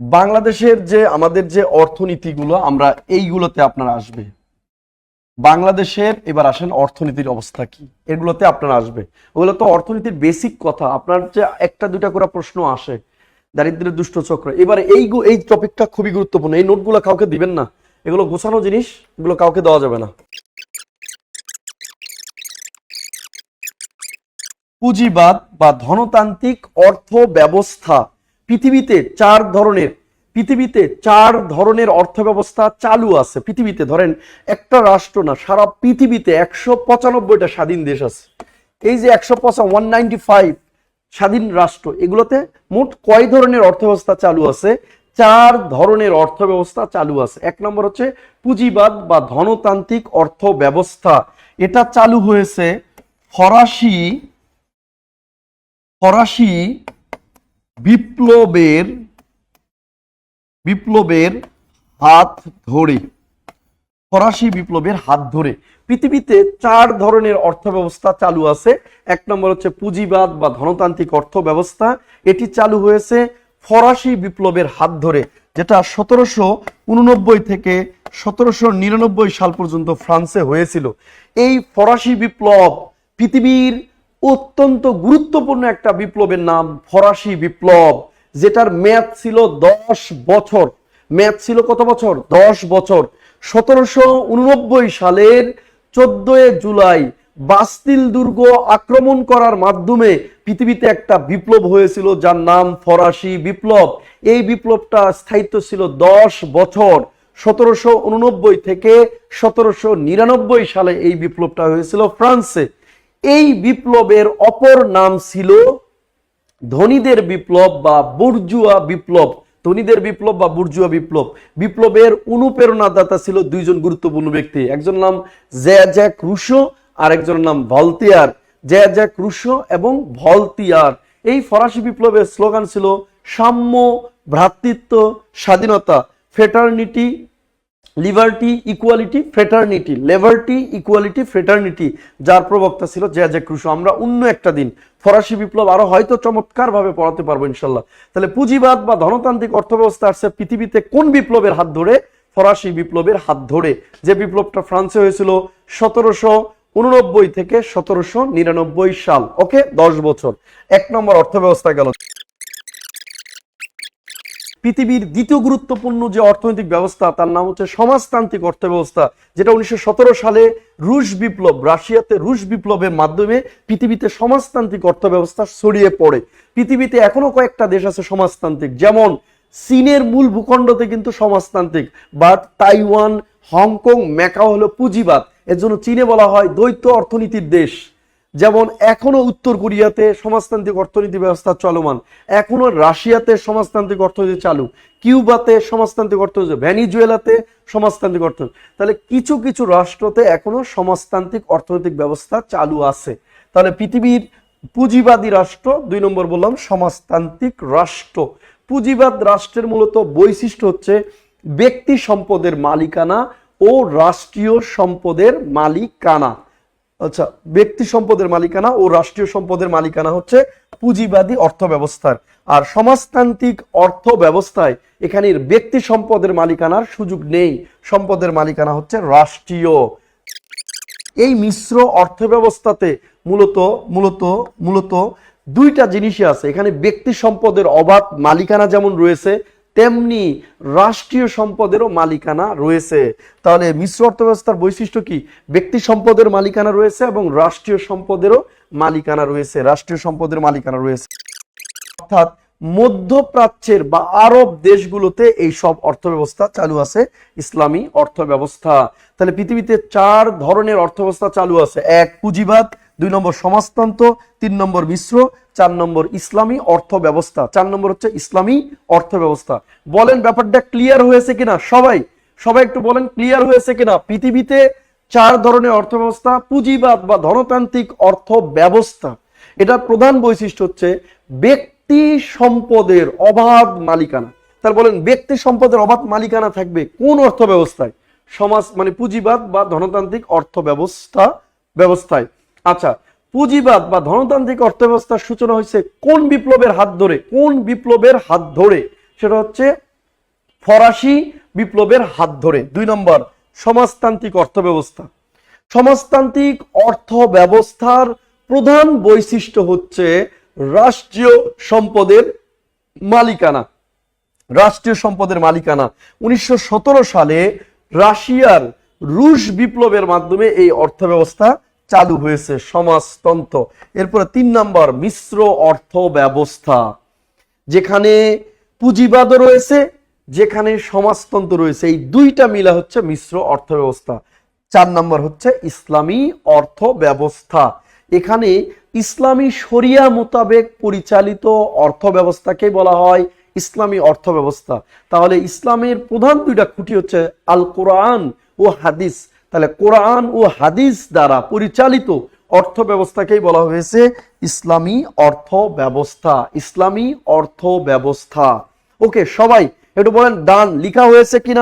বাংলাদেশের যে, আমাদের যে অর্থনীতিগুলো, আমরা এইগুলোতে আপনারা আসবে। বাংলাদেশের, এবার আসেন অর্থনীতির অবস্থা কি? এগুলোতে আপনারা আসবে। ওগুলো তো অর্থনীতির বেসিক কথা। আপনার যে একটা, দুইটা করে প্রশ্ন আসে। দারিদ্রের দুষ্ট চক্র। এবার এই এই টপিকটা খুবই গুরুত্বপূর্ণ। এই নোটগুলো কাউকে দিবেন না। এগুলো গোছানো জিনিস, এগুলো কাউকে দেওয়া যাবে না। পুঁজিবাদ বা ধনতান্ত্রিক অর্থ ব্যবস্থা পৃথিবীতে চার ধরনের, পৃথিবীতে চার ধরনের অর্থ ব্যবস্থা চালু আছে। পৃথিবীতে ধরেন একটা রাষ্ট্র না, সারা পৃথিবীতে একশো পঁচানব্বইটা স্বাধীন দেশ আছে। এই যে একশো পঁচা ওয়ান নাইনটি ফাইভ স্বাধীন রাষ্ট্র, এগুলোতে মোট কয় ধরনের অর্থ ব্যবস্থা চালু আছে? চার ধরনের অর্থ ব্যবস্থা চালু আছে। এক নম্বর হচ্ছে পুঁজিবাদ বা ধনতান্ত্রিক অর্থ ব্যবস্থা এটা চালু হয়েছে ফরাসি ফরাসি বিপ্লবের বিপ্লবের হাত ধরে, ফরাসি বিপ্লবের হাত ধরে। পৃথিবীতে চার ধরনের অর্থ ব্যবস্থা চালু আছে। এক নম্বর হচ্ছে পুঁজিবাদ বা ধনতান্ত্রিক অর্থ ব্যবস্থা এটি চালু হয়েছে ফরাসি বিপ্লবের হাত ধরে, যেটা সতেরোশো উননব্বই থেকে সতেরোশো নিরানব্বই সাল পর্যন্ত ফ্রান্সে হয়েছিল। এই ফরাসি বিপ্লব পৃথিবীর অত্যন্ত গুরুত্বপূর্ণ একটা বিপ্লবের নাম, ফরাসি বিপ্লব, যেটার মেয়াদ ছিল দশ বছর। মেয়াদ ছিল কত বছর? দশ বছর। সতেরোশো উননব্বই সালের চোদ্দই জুলাই বাস্তিল দুর্গ আক্রমণ করার মাধ্যমে পৃথিবীতে একটা বিপ্লব হয়েছিল যার নাম ফরাসি বিপ্লব। এই বিপ্লবটা স্থায়িত্ব ছিল দশ বছর। সতেরোশো উননব্বই থেকে সতেরোশো নিরানব্বই সালে এই বিপ্লবটা হয়েছিল ফ্রান্সে। এই বিপ্লবের অপর নাম ছিল ধনীদের বিপ্লব বা বুর্জুয়া বিপ্লব। ধনীদের বিপ্লব বা বুর্জুয়া বিপ্লব। বিপ্লবের অনুপ্রেরণাদাতা ছিল দুইজন গুরুত্বপূর্ণ ব্যক্তি। একজন নাম জ্যাক রুশো আর একজনের নাম ভলতিয়ার। জ্যাক রুশো এবং ভলতিয়ার। এই ফরাসি বিপ্লবের স্লোগান ছিল সাম্য ভ্রাতৃত্ব স্বাধীনতা fraternity liberty equality fraternity liberty equality fraternity যার প্রবক্তা ছিল জ্যাজে ক্রুশো। আমরা অন্য একটা দিন ফরাসি বিপ্লব আরও হয়তো চমৎকার ভাবে পড়াতে পারব ইনশাল্লাহ। তাহলে পুঁজিবাদ বা ধনতান্ত্রিক অর্থব্যবস্থা আসছে পৃথিবীতে কোন বিপ্লবের হাত ধরে? ফরাসি বিপ্লবের হাত ধরে। যে বিপ্লবটা ফ্রান্সে হয়েছিল সতেরোশো উননব্বই থেকে সতেরোশো নিরানব্বই সাল। ওকে, দশ বছর। এক নম্বর অর্থব্যবস্থা গেল। পৃথিবীর দ্বিতীয় গুরুত্বপূর্ণ যে অর্থনৈতিক ব্যবস্থা, তার নাম হচ্ছে সমাজতান্ত্রিক অর্থ ব্যবস্থা যেটা উনিশশো সতেরো সালে রুশ বিপ্লব, রাশিয়াতে রুশ বিপ্লবের মাধ্যমে পৃথিবীতে সমাজতান্ত্রিক অর্থ ব্যবস্থা ছড়িয়ে পড়ে। পৃথিবীতে এখনও কয়েকটা দেশ আছে সমাজতান্ত্রিক, যেমন চীনের মূল ভূখণ্ডতে কিন্তু সমাজতান্ত্রিক, বাট তাইওয়ান, হংকং, ম্যাকাও হলো পুঁজিবাদ। এর জন্য চীনে বলা হয় দ্বৈত অর্থনীতির দেশ। যেমন এখনও উত্তর কোরিয়াতে সমাজতান্ত্রিক অর্থনীতি ব্যবস্থা চলমান, এখনও রাশিয়াতে সমাজতান্ত্রিক অর্থনীতি চালু, কিউবাতে সমাজতান্ত্রিক অর্থনীতি ভ্যানিজুয়েলাতে সমাজতান্ত্রিক অর্থনীতি। তাহলে কিছু কিছু রাষ্ট্রতে এখনও সমাজতান্ত্রিক অর্থনৈতিক ব্যবস্থা চালু আছে। তাহলে পৃথিবীর পুঁজিবাদী রাষ্ট্র, দুই নম্বর বললাম, সমাজতান্ত্রিক রাষ্ট্র। পুঁজিবাদ রাষ্ট্রের মূলত বৈশিষ্ট্য হচ্ছে ব্যক্তি সম্পদের মালিকানা ও রাষ্ট্রীয় সম্পদের মালিকানা। আচ্ছা ব্যক্তি সম্পদের মালিকানা ও রাষ্ট্রীয় সম্পদের মালিকানা হচ্ছে পুঁজিবাদী অর্থ ব্যবস্থার আর সমাজতান্ত্রিক অর্থ ব্যবস্থায় এখানে ব্যক্তি সম্পদের মালিকানার সুযোগ নেই। সম্পদের মালিকানা হচ্ছে রাষ্ট্রীয়। এই মিশ্র অর্থ ব্যবস্থাতে মূলত মূলত মূলত দুইটা জিনিসই আছে। এখানে ব্যক্তি সম্পদের অবাধ মালিকানা যেমন রয়েছে তেমনি রাষ্ট্রীয় সম্পদেরও মালিকানা রয়েছে। তাহলে মিশ্র অর্থব্যবস্থার বৈশিষ্ট্য কি? ব্যক্তি সম্পদের মালিকানা রয়েছে এবং রাষ্ট্রীয় সম্পদেরও মালিকানা রয়েছে। রাষ্ট্রীয় সম্পদের মালিকানা রয়েছে। অর্থাৎ মধ্যপ্রাচ্যের বা আরব দেশগুলোতে এই সব অর্থ ব্যবস্থা চালু আছে, ইসলামী অর্থ ব্যবস্থা তাহলে পৃথিবীতে চার ধরনের অর্থ ব্যবস্থা চালু আছে। এক পুঁজিবাদ দুই নম্বর সমাজতন্ত্র, তিন নম্বর মিশ্র, চার নম্বর ইসলামী অর্থ ব্যবস্থা। চার নম্বর হচ্ছে ইসলামী অর্থ ব্যবস্থা। বলেন ব্যাপারটা ক্লিয়ার হয়েছে কিনা? সবাই সবাই একটু বলেন ক্লিয়ার হয়েছে কিনা? পৃথিবীতে চার ধরনের অর্থ ব্যবস্থা, পুঁজিবাদ বা ধনতান্ত্রিক অর্থ ব্যবস্থা। এটার প্রধান বৈশিষ্ট্য হচ্ছে ব্যক্তি সম্পদের অবাধ মালিকানা। তার বলেন ব্যক্তি সম্পদের অবাধ মালিকানা থাকবে কোন অর্থ ব্যবস্থায়? সমাজ মানে পুঁজিবাদ বা ধনতান্ত্রিক অর্থ ব্যবস্থা, ব্যবস্থায়। আচ্ছা পুঁজিবাদ বা ধনতান্ত্রিক অর্থ ব্যবস্থার সূচনা হয়েছে কোন বিপ্লবের হাত ধরে? কোন বিপ্লবের হাত ধরে? সেটা হচ্ছে ফরাসি বিপ্লবের হাত ধরে। দুই নম্বর, সমাজতান্ত্রিক অর্থ ব্যবস্থা সমাজতান্ত্রিক অর্থ ব্যবস্থার প্রধান বৈশিষ্ট্য হচ্ছে রাষ্ট্রীয় সম্পদের মালিকানা। রাষ্ট্রীয় সম্পদের মালিকানা। উনিশশো সতেরো সালে রাশিয়ার রুশ বিপ্লবের মাধ্যমে এই অর্থ ব্যবস্থা চালু হয়েছে সমাজতন্ত্র। এরপরে তিন নম্বর, মিশ্র অর্থ ব্যবস্থা যেখানে পুঁজিবাদও রয়েছে, যেখানে সমাজতন্ত্র রয়েছে। এই দুইটা মিলা হচ্ছে মিশ্র অর্থ ব্যবস্থা চার নম্বর হচ্ছে ইসলামী অর্থ ব্যবস্থা এখানে ইসলামী শরিয়া মোতাবেক পরিচালিত অর্থ ব্যবস্থাকে বলা হয় ইসলামী অর্থ ব্যবস্থা তাহলে ইসলামের প্রধান দুইটা খুঁটি হচ্ছে আল কোরআন ও হাদিস। তাহলে কোরআন ও হাদিস দ্বারা পরিচালিত অর্থ ব্যবস্থাকেই বলা হয়েছে ইসলামী অর্থ ব্যবস্থা ইসলামী অর্থ ব্যবস্থা ওকে, সবাই একটু বলেন, দান লিখা হয়েছে কিনা?